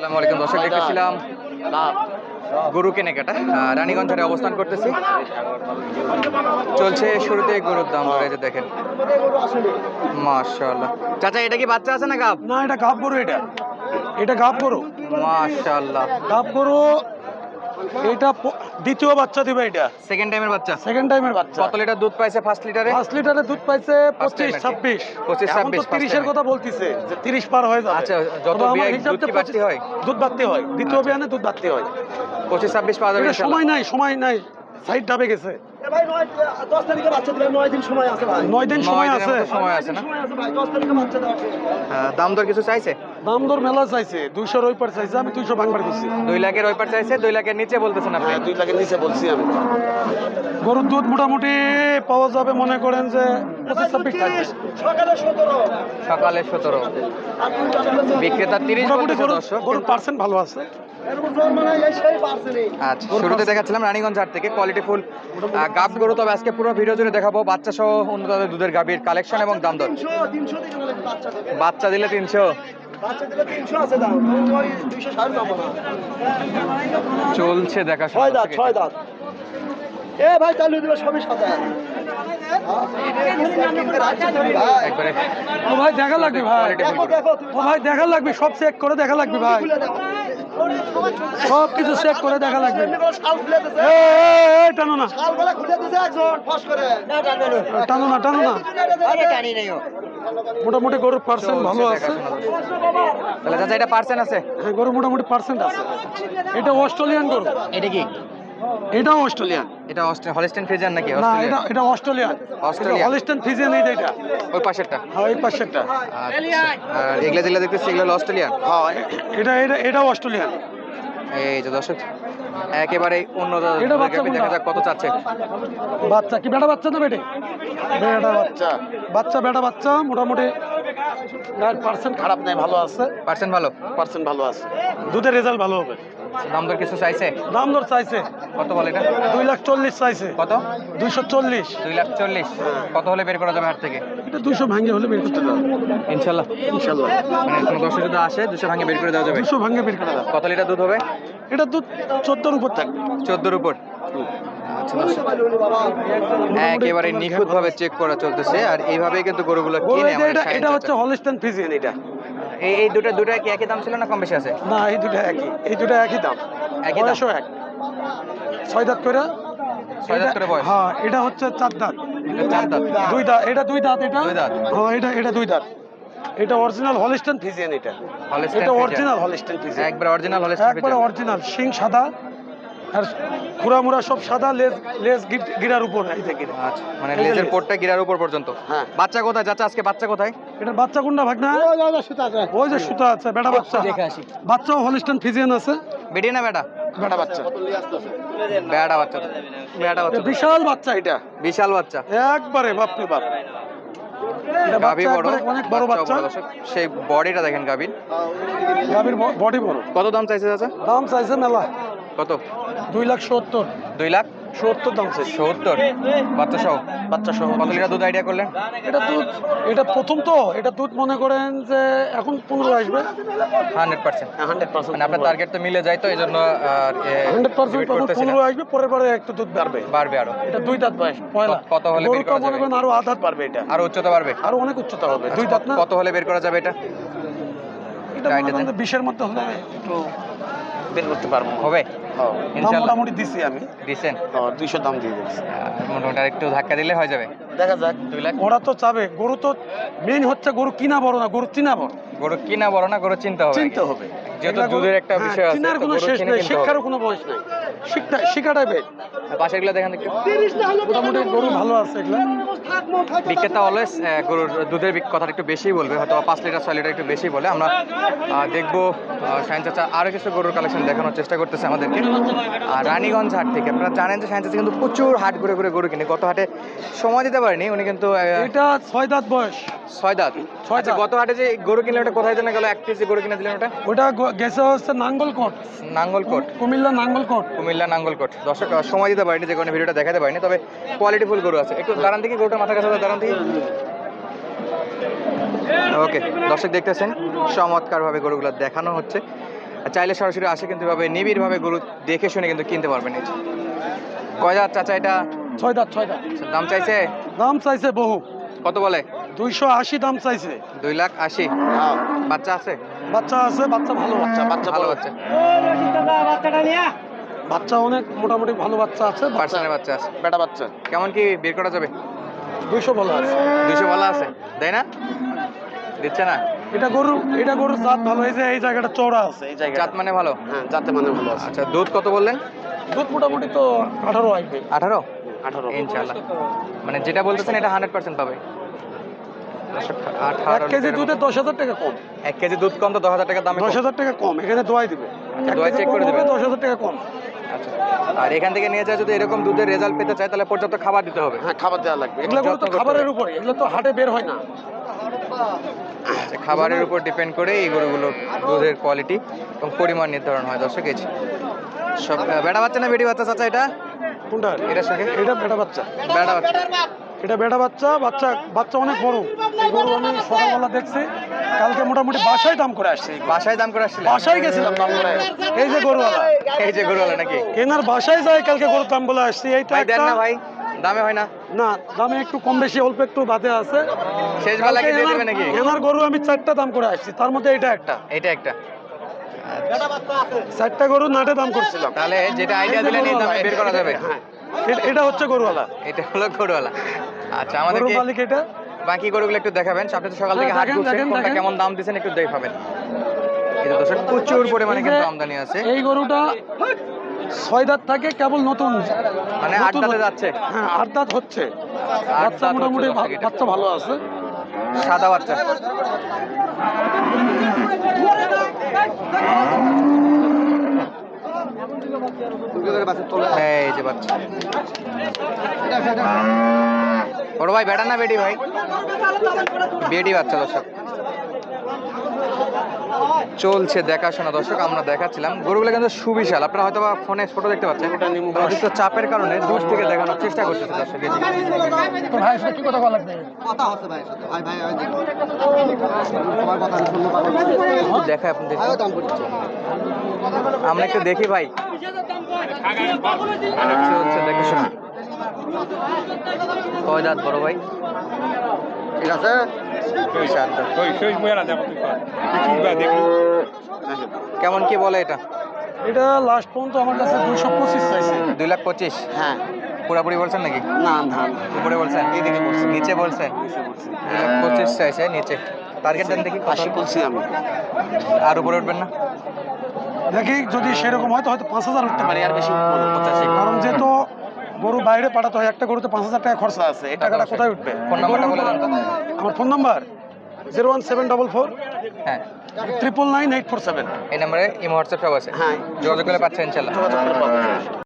আসসালামু আলাইকুম দর্শক দেখতেছিলাম গরু কেনাকাটা আহ, রানীগঞ্জ হাটে অবস্থান করতেছি। চলছে শুরুতে গরুর দাম রয়েছে দেখেন। মাশাআল্লাহ। চাচা এটা কি বাচ্চা আছে না গাব? না এটা গাপ গরু এটা। এটা গাপ গরু। মাশাআল্লাহ। গাপ গরু এটা দ্বিতীয় বাচ্চা দিবে এটা। সেকেন্ড টাইমের বাচ্চা? সেকেন্ড টাইমের বাচ্চা। কত লিটার দুধ পাইছে ফার্স্ট লিটারে ফার্স্ট লিটারে দুধ পাইছে পঁচিশ time ছাব্বিশ। 25, এখন তো 26 তিরিশের time. কথা বলতিছে যে তিরিশ পার হয়ে যাবে। আচ্ছা, যত বিয়াই দুধ কি বাড়তি হয়? দুধ বাড়তে হয়। দ্বিতীয় আচ্ছা। বিয়ানে দুধ বাড়তে হয়। পঁচিশ ছাব্বিশ পাওয়া যাবে সময় নাই সময় নাই। সাইড ডাবে গেছে। ভাই নয় দশ তারিখে বাচ্চা দিলে নয় দিন সময় আছে ভাই। নয় দিন সময় আছে। সময় আছে না? সময় আছে ভাই দশ তারিখে বাচ্চা দেওয়া হ্যাঁ, দাম দর কিছু চাইছে? দাম দর মেলা চাইছে। দুইশো ওই চাইছে আমি দুইশো ভাঙবার দিচ্ছি দুই লাখের ওই চাইছে দুই লাখের নিচে বলতেছেন আপনি? দুই লাখের নিচে বলছি আমি। গরুর দুধ মোটামুটি পাওয়া যাবে মনে করেন যে পঁচিশ ছাব্বিশ সকালে সতেরো। সকালে সতেরো। বিক্রেতা তিরিশ গরুর পার্সেন্ট ভালো আছে। আচ্ছা শুরুতে দেখাচ্ছিলাম রানীগঞ্জ হাট থেকে কোয়ালিটি ফুল গাব গরু। তবে আজকে পুরো ভিডিও জুড়ে দেখাবো বাচ্চা সহ উন্নত দুধের গাভীর কালেকশন এবং দাম দর। বাচ্চা দিলে তিনশো। চলছে দেখা ছয় দাঁত ছয় দাঁত। এ ভাই চালু দিবে সবই সাদা। ও ভাই দেখা লাগবে ভাই। Quality দেখো দেখো ভাই দেখা লাগবে সব চেক করে দেখা লাগবে ভাই। সব কিছু চেক করে দেখা লাগবে। টানো না। টানো না টানো না। মোটামুটি গরুর পার্সেন্ট ভালো আছে। তাহলে চাচা এটা পার্সেন্ট আছে? গরুর গরু মোটামুটি পার্সেন্ট আছে। এটা অস্ট্রেলিয়ান গরু। এটা কি? এটাও অস্ট্রেলিয়ান। এটা হলিস্টেন ফ্রিজার নাকি? না এটা এটা অস্ট্রেলিয়ান। অস্ট্রেলিয়ান। হলিস্টেন ফিজিয়ান এটা। ওই পাশেরটা। হ্যাঁ এই পাশেরটা। আচ্ছা। আর এগুলা যেগুলা দেখতেছি এগুলো অস্ট্রেলিয়ান? হ্যাঁ। এটা এটা এটাও অস্ট্রেলিয়ান। এই যে দর্শক একেবারে উন্নত বাচ্চা দেখা যাক কত চাচ্ছে। বাচ্চা কি বেটা বাচ্চা না বেটে বেটা বাচ্চা। বাচ্চা বেটা বাচ্চা মোটামুটি পার্সেন্ট খারাপ নাই ভালো আছে। পার্সেন্ট ভালো? পার্সেন্ট ভালো আছে। দুধের রেজাল্ট ভালো হবে। দাম দর কিছু চাইছে? দাম দর চাইছে। কত বলে এটা? দুই লাখ চল্লিশ চাইছে। কত? দুইশো চল্লিশ। দুই লাখ চল্লিশ। কত হলে বের করা যাবে হাট থেকে? এটা দুইশো ভাঙ্গে হলে বের করতে যাবে ইনশাল্লাহ। ইনশাল্লাহ। মানে কোনো দর্শক যদি আসে দুশো ভাঙে বের করে দেওয়া যাবে। দুশো ভাঙ্গে বের করে যাবে। কত লিটার দুধ হবে? এটা দুধ চোদ্দোর উপর থাকবে। চোদ্দোর উপর। আচ্ছা, একেবারে নিখুঁত ভাবে চেক করা চলতেছে আর এইভাবেই কিন্তু গরুগুলো গরু কিনে এটা এটা হচ্ছে। হলিস্টান ফিজিয়ান এটা। এই এই দুটো দুটো কি একই দাম ছিল না কম বেশি আছে? না এই দুটো একই। এই দুটো একই দাম। একই দাম? এক। ছয় দাঁত করে ছয় দাঁত করে বয়স? হ্যাঁ এটা হচ্ছে চার দাঁত। চার দাঁত। দুই দাঁত। এটা দুই দাঁত এটা? দুই দাঁত। হ্যাঁ এটা এটা দুই দাঁত। এটা অরিজিনাল হলিস্টন ফিজিয়ান এটা। এটা অরিজিনাল হলিস্টন ফিজিয়ান একবার অরিজিনাল হলিস্টন একবার অরিজিনাল শিং সাদা। আর খুরামুরা সব সাদা লেজ লেজ গিরার উপর এই দেখি। আচ্ছা মানে লেজের লেজ। পোটটা গিরার উপর পর্যন্ত? হ্যাঁ। বাচ্চা কোথায়? চাচা আজকে বাচ্চা কোথায়? এটার বাচ্চা কোনটা ভাগ না ওই যে সুতা আছে বেটা বাচ্চা। দেখে আসি। বাচ্চাও হলিস্টান ফিজিয়ান আছে। বেটি না বেটা? বেটা বাচ্চা। বেটা বাচ্চা বেটা বাচ্চা বিশাল বাচ্চা এটা। বিশাল বাচ্চা। একবারে বাপ। এটা গাভী বাচ্চা বড় অনেক বড় বাচ্চা। সেই বডিটা দেখেন গাভীর। গাভীর বডি বড়। কত দাম চাইছে চাচা? দাম চাইছে মেলা। কত? দুই লাখ সত্তর। দুই লাখ? সত্তর দাম সত্তর? বাচ্চা সহ বাচ্চা সহ কত লিটার দুধ আইডিয়া করলেন? এটা দুধ এটা প্রথম তো। এটা দুধ মনে করেন যে এখন পনেরো আসবে। Hundred percent. হান্ড্রেড পার্সেন্ট মানে আপনার টার্গেট তো মিলে যায় তো এই জন্য হান্ড্রেড পার্সেন্ট। পনেরো আসবে পরের একটু দুধ বাড়বে। বাড়বে আরও। এটা দুই দাঁত বয়স পয়লা। কত- হলে বের করা যাবে? আরও আধাত বাড়বে এটা। আরও উচ্চতা বাড়বে? আরও অনেক উচ্চতা হবে। দুই দাঁত না? কত হলে বের করা যাবে এটা? এটা বিশের মধ্যে হলে একটু বের করতে পারব। হবে। মোটামুটি দিছি আমি। দিছেন? দুইশো দাম দিয়ে দিচ্ছি মোটামুটি একটু ধাক্কা দিলে হয়ে যাবে? দেখা যাক। দুই লাখ? ওরা তো চাবে গরু তো মেইন হচ্ছে গরু কিনা বড় না গরু চিনা বড়। গরু কিনা বড় না গরু চিনতে হবে। চিনতে হবে। যেহেতু দুধের একটা হ্যাঁ, বিষয় আছে, চিনার কোনো শেষ নেই শিক্ষারও কোনো বয়স নেই। শিক্ষা শিক্ষাটাই বেদ পাশের দেখেন মোটামুটি গরু ভালো আছে এগুলা। বিক্রেতা অলওয়েজ গরুর দুধের কথাটা একটু বেশি বলবে হয়তো পাঁচ লিটার ছয় লিটার একটু বেশি বলে। আমরা দেখব সাইন চাচা আরও কিছু গরুর কালেকশন দেখানোর চেষ্টা করতেছে আমাদেরকে। আর রানীগঞ্জ হাট থেকে আপনারা জানেন যে সাইন চাচা কিন্তু প্রচুর হাট ঘুরে ঘুরে গরু কিনে। গত হাটে সময় দিতে পারেনি উনি কিন্তু এটা ছয় দাঁত বয়স। ছয় দাঁত। ছয় আচ্ছা, গত হাটে যে গরু কিনলেন ওটা কোথায় জানা গেল এক কেজি গরু কিনে দিলেন ওটা? ওটা গেছে হচ্ছে নাঙ্গলকোট। নাঙ্গলকোট। কুমিল্লা নাঙ্গলকোট। কুমিল্লা নাঙ্গলকোট। দর্শক সময় দিতে পারিনি যে কোনো ভিডিওটা দেখাতে পারিনি তবে কোয়ালিটি ফুল গরু আছে। একটু দাঁড়ান থেকে গরুটা মাথা কাছে দাঁড়ান থেকে ওকে দর্শক দেখতেছেন চমৎকারভাবে গরুগুলো দেখানো হচ্ছে। চাইলে সরাসরি আসে কিন্তু এভাবে নিবিড়ভাবে গরু দেখে শুনে কিন্তু কিনতে পারবেন। এই। কয় চাচা এটা? ছয় দাঁত ছয় দাঁত। দাম চাইছে? দাম চাইছে বহু। কত বলে? দুইশো আশি দাম চাইছে। দুই লাখ আশি। বাচ্চা আছে? বাচ্চা আছে বাচ্চা ভালো বাচ্চা বাচ্চা ভালো বাচ্চা। বাচ্চা অনেক মোটামুটি ভালো বাচ্চা আছে পার্সেন্টের বাচ্চা আছে। বেটা বাচ্চা কেমন কি বের করা যাবে? দুইশো ভালো আছে। দুইশো বলা আছে তাই না? দিচ্ছে না? এটা গরু এটা গরুর জাত ভালো হয়েছে এই জায়গাটা চওড়া আছে এই জায়গাটা। জাত মানে ভালো? হ্যাঁ জাতে মানে ভালো আছে। আচ্ছা দুধ কত বললেন? দুধ মোটামুটি তো আঠারো আসবে আঠারো? আঠারো। ইনশাল্লাহ মানে যেটা বলতেছেন এটা হান্ড্রেড পার্সেন্ট পাবে। এক কেজি দুধে। দশ হাজার টাকা কম। এক কেজি দুধ কম তো দশ হাজার টাকা দামে দশ হাজার টাকা কম এখানে দোয়াই দিবে। আচ্ছা, দোয়াই কম করে দিবে। দশ হাজার টাকা কম। আচ্ছা। আর এখান থেকে নিয়ে যায় যদি এরকম দুধের রেজাল্ট পেতে চায় তাহলে পর্যাপ্ত খাবার দিতে হবে। হ্যাঁ খাবার দেওয়া লাগবে। এগুলো তো খাবারের। উপরে এগুলো তো হাটে বের হয় না। আচ্ছা, খাবারের উপর ডিপেন্ড করে এই গরুগুলো দুধের কোয়ালিটি এবং পরিমাণ নির্ধারণ হয়। দর্শক এই সব বেটা বেড়া বাচ্চা না বেটি বাচ্চা চাচা এটা? কোনটা? এটা সঙ্গে এটা বেটা বাচ্চা। বেড়া বাচ্চা। এটা বেটা বাচ্চা বাচ্চা বাচ্চা অনেক বড়। এই গরু আমি সকালবেলা দেখছি কালকে মোটামুটি বাসায় দাম করে আসছে বাসায় দাম করে আসছিল বাসায় গেছিলাম দাম করে। এই যে গরুওয়ালা। এই যে গরুওয়ালা নাকি? কেনার বাসায় যায় কালকে গরুর দাম বলে আসছে। এইটা ভাই দেন না ভাই। দামে হয় না। না দামে একটু কম বেশি অল্প একটু বাদে আছে। শেষ বেলা কি দিয়ে দেবে নাকি? এনার গরু আমি চারটা দাম করে আসছি। তার মধ্যে এটা একটা। এটা একটা। চারটা গরু নাটে দাম করছিলাম তাহলে যেটা আইডিয়া দিলেন এই দামে বের করা যাবে। এটা হচ্ছে গরুওয়ালা। এটা হলো গরুওয়ালা। আচ্ছা গরু আমাদেরকে মালিক এটা? বাকি গরুগুলো একটু দেখাবেন। আপনি তো সকাল থেকে হ্যাঁ, হাট দেখেন, কোনটা কেমন দাম দিচ্ছেন একটু দেখাবেন। এটা দর্শক প্রচুর পরিমাণে কিন্তু আমদানি আছে। এই গরুটা ছয় দাঁত থাকে কেবল নতুন। মানে আট দাঁতে যাচ্ছে। হ্যাঁ আট দাঁত হচ্ছে। বাচ্চা মোটামুটি। বাচ্চা ভালো আছে। সাদা বাচ্চা। এই যে বাচ্চা। বড় ভাই বেটা না বেটি ভাই? বেটি বাচ্চা দর্শক। চলছে দেখাশোনা দর্শক আমরা দেখাচ্ছিলাম। গরুগুলো কিন্তু সুবিশাল। আপনারা হয়তো বা ফোনে ফটো দেখতে পাচ্ছেন। অতিরিক্ত চাপের কারণে দূর থেকে দেখানোর চেষ্টা করতেছে দর্শক। দাম করছে। আমরা একটু দেখি ভাই। কি হচ্ছে দেখে শোনা কয় দাঁত বড় ভাই? ঠিক আছে? কেমন কি বলে এটা? এটা লাস্ট পর্যন্ত আমার কাছে দুইশো পঁচিশ চাইছে। দুই লাখ পঁচিশ? হ্যাঁ। পুরাপুরি বলছেন নাকি? না ধান উপরে বলছেন? এদিকে বলছেন নিচে বলছেন দুই লাখ পঁচিশ চাইছে নিচে। টার্গেট দেন দেখি কত? আশি বলছি আমি। আর উপরে উঠবেন না? দেখি যদি সেরকম হয় তো হয়তো পাঁচ হাজার উঠতে পারি আর বেশি বাইরে পাঠাতে হয় একটা গরুতে পাঁচ হাজার টাকা খরচা আছে। এই টাকাটা কোথায় উঠবে ফোন নাম্বারটা বলে দেন আমার phone number zero one seven double four হ্যাঁ। Triple nine eight four seven. এই নাম্বারে ইমো হোয়াটসঅ্যাপ সব আছে। হ্যাঁ। যোগাযোগ করে পাচ্ছেন ইনশাল্লাহ।